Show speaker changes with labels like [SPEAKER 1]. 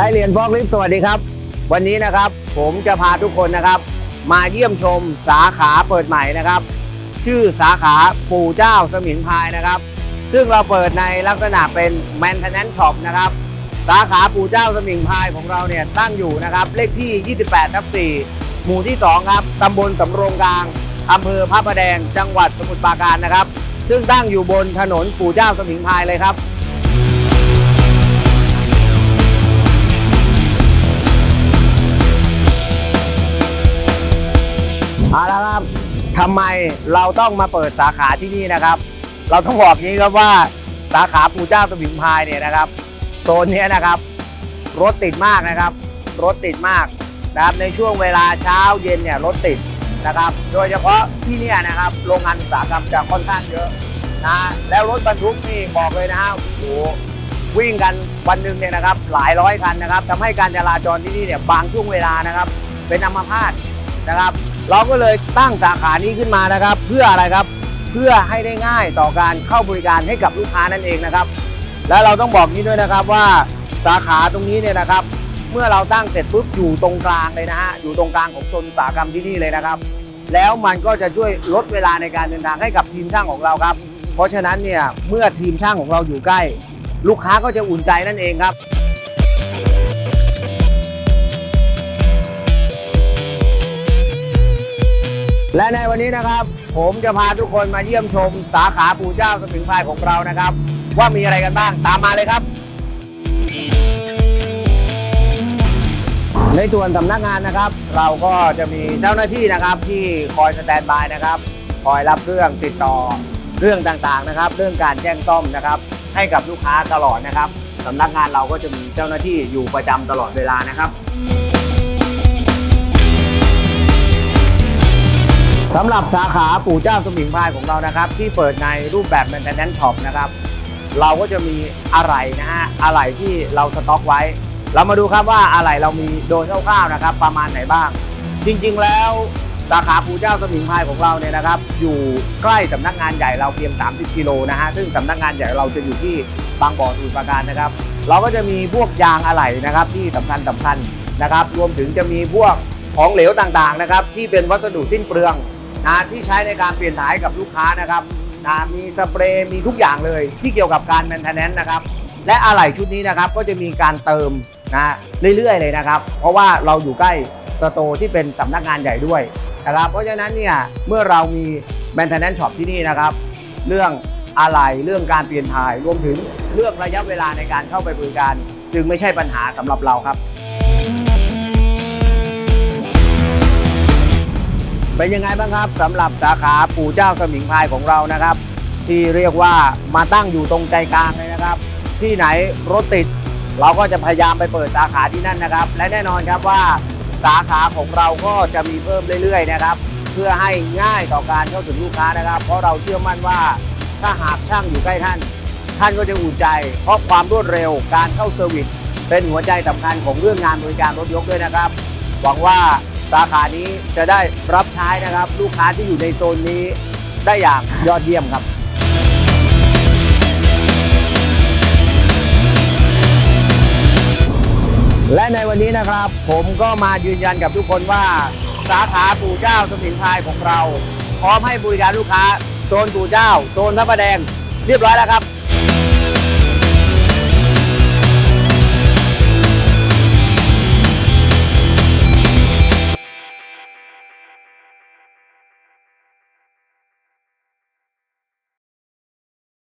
[SPEAKER 1] ช้เรียญฟอกลิฟสวัสดีครับ วันนี้นะครับผมจะพาทุกคนนะครับ มาเยี่ยมชมสาขาเปิดใหม่นะครับ ชื่อสาขาปู่เจ้าสมิงพายนะครับ ซึ่งเราเปิดในลักษณะเป็น maintenance shop นะครับ สาขาปู่เจ้าสมิงพายของเราเนี่ยตั้งอยู่นะครับ เลขที่ 28ทับ4หมู่ที่ 2 ครับตำบลสำโรงกลางอำเภอพระประแดง จังหวัดสมุทรปราการนะครับ ซึ่งตั้งอยู่บนถนนปู่เจ้าสมิงพายเลยครับ ทำไมเราต้องมาเปิดสาขาที่นี่นะครับ เราต้องบอกนี้ครับว่าสาขาปู่เจ้าสมิงพายเนี่ยนะครับโซนนี้นะครับ รถติดมากนะครับ รถติดมากนะครับในช่วงเวลาเช้าเย็นเนี่ยรถติดนะครับ โดยเฉพาะที่เนี่ยนะครับโรงงานอุตสาหกรรมจะค่อนข้างเยอะนะแล้วรถบรรทุกนี่บอกเลยนะฮะโอ้โหวิ่งกันวันหนึ่งเนี่ยนะครับ หลายร้อยคันนะครับทำให้การจราจรที่นี่เนี่ยบางช่วงเวลานะครับ เป็นอัมพาต นะครับ เราก็เลยตั้งสาขานี้ขึ้นมานะครับ เพื่ออะไรครับเพื่อให้ได้ง่ายต่อการเข้าบริการให้กับลูกค้านั่นเองนะครับ และเราต้องบอกนี้ด้วยนะครับว่าสาขาตรงนี้เนี่ยนะครับ เมื่อเราตั้งเสร็จปุ๊บอยู่ตรงกลางเลยนะฮะอยู่ตรงกลางของโซนอุตสาหกรรมที่นี่เลยนะครับ แล้วมันก็จะช่วยลดเวลาในการเดินทางให้กับทีมช่างของเราครับ เพราะฉะนั้นเนี่ยเมื่อทีมช่างของเราอยู่ใกล้ ลูกค้าก็จะอุ่นใจนั่นเองครับ และในวันนี้นะครับ ผมจะพาทุกคนมาเยี่ยมชมสาขาปู่เจ้าสมิงพรายของเรานะครับ ว่ามีอะไรกันบ้างตามมาเลยครับ ในส่วนสำนักงานนะครับ เราก็จะมีเจ้าหน้าที่นะครับที่คอยสแตนบายนะครับ คอยรับเรื่องติดต่อเรื่องต่างๆนะครับ เรื่องการแจ้งต้อมนะครับ ให้กับลูกค้าตลอดนะครับสำนักงานเราก็จะมีเจ้าหน้าที่อยู่ประจำตลอดเวลานะครับ สำหรับสาขาปู่เจ้าสมิงพรายของเรานะครับ ที่เปิดในรูปแบบ maintenance shop นะครับ เราก็จะมีอะไหล่นะฮะอะไหล่ที่เราสต็อกไว้ เรามาดูครับว่าอะไหล่เรามีโดยคร่าวๆนะครับ ประมาณไหนบ้าง จริงๆแล้วสาขาปู่เจ้าสมิงพรายของเราเนี่ยนะครับ อยู่ใกล้สำนักงานใหญ่เราเพียง 30 กิโลนะฮะซึ่งสำนักงานใหญ่เราจะอยู่ที่บางบ่อสมุทรปราการนะครับ เราก็จะมีพวกยางอะไหล่นะครับที่สำคัญสำคัญนะครับ รวมถึงจะมีพวกของเหลวต่างๆนะครับ ที่เป็นวัสดุสิ้นเปลือง นะที่ใช้ในการเปลี่ยนถ่ายกับลูกค้านะครับนะมีสเปรย์มีทุกอย่างเลยที่เกี่ยวกับการแมนเทนแนนนะครับ และอะไหล่ชุดนี้นะครับก็จะมีการเติมนะเรื่อยๆเลยนะครับ เพราะว่าเราอยู่ใกล้สโตร์ที่เป็นสำนักงานใหญ่ด้วยนะครับ เพราะฉะนั้นเนี่ยเมื่อเรามีแมนเทนแนนช็อปที่นี่นะครับ เรื่องอะไหล่เรื่องการเปลี่ยนถ่ายรวมถึงเรื่องระยะเวลาในการเข้าไปบริการ จึงไม่ใช่ปัญหาสำหรับเราครับ เป็นยังไงบ้างครับสำหรับสาขาปู่เจ้าสมิงพรายของเรานะครับ ที่เรียกว่ามาตั้งอยู่ตรงใจกลางเลยนะครับ ที่ไหนรถติด เราก็จะพยายามไปเปิดสาขาที่นั่นนะครับ และแน่นอนครับว่าสาขาของเราก็จะมีเพิ่มเรื่อยๆนะครับ เพื่อให้ง่ายต่อการเข้าถึงลูกค้านะครับ เพราะเราเชื่อมั่นว่าถ้าหากช่างอยู่ใกล้ท่าน ท่านก็จะอุ่นใจ เพราะความรวดเร็วการเข้าเซอร์วิสเป็นหัวใจสำคัญของเรื่องงานบริการรถยกด้วยนะครับ หวังว่า สาขานี้จะได้รับใช้นะครับ ลูกค้าที่อยู่ในโซนนี้ได้อย่างยอดเยี่ยมครับและในวันนี้นะครับ ผมก็มายืนยันกับทุกคนว่า สาขาปู่เจ้าสมิงพรายของเรา พร้อมให้บริการลูกค้าโซนปู่เจ้าโซนพระประแดง เรียบร้อยแล้วครับ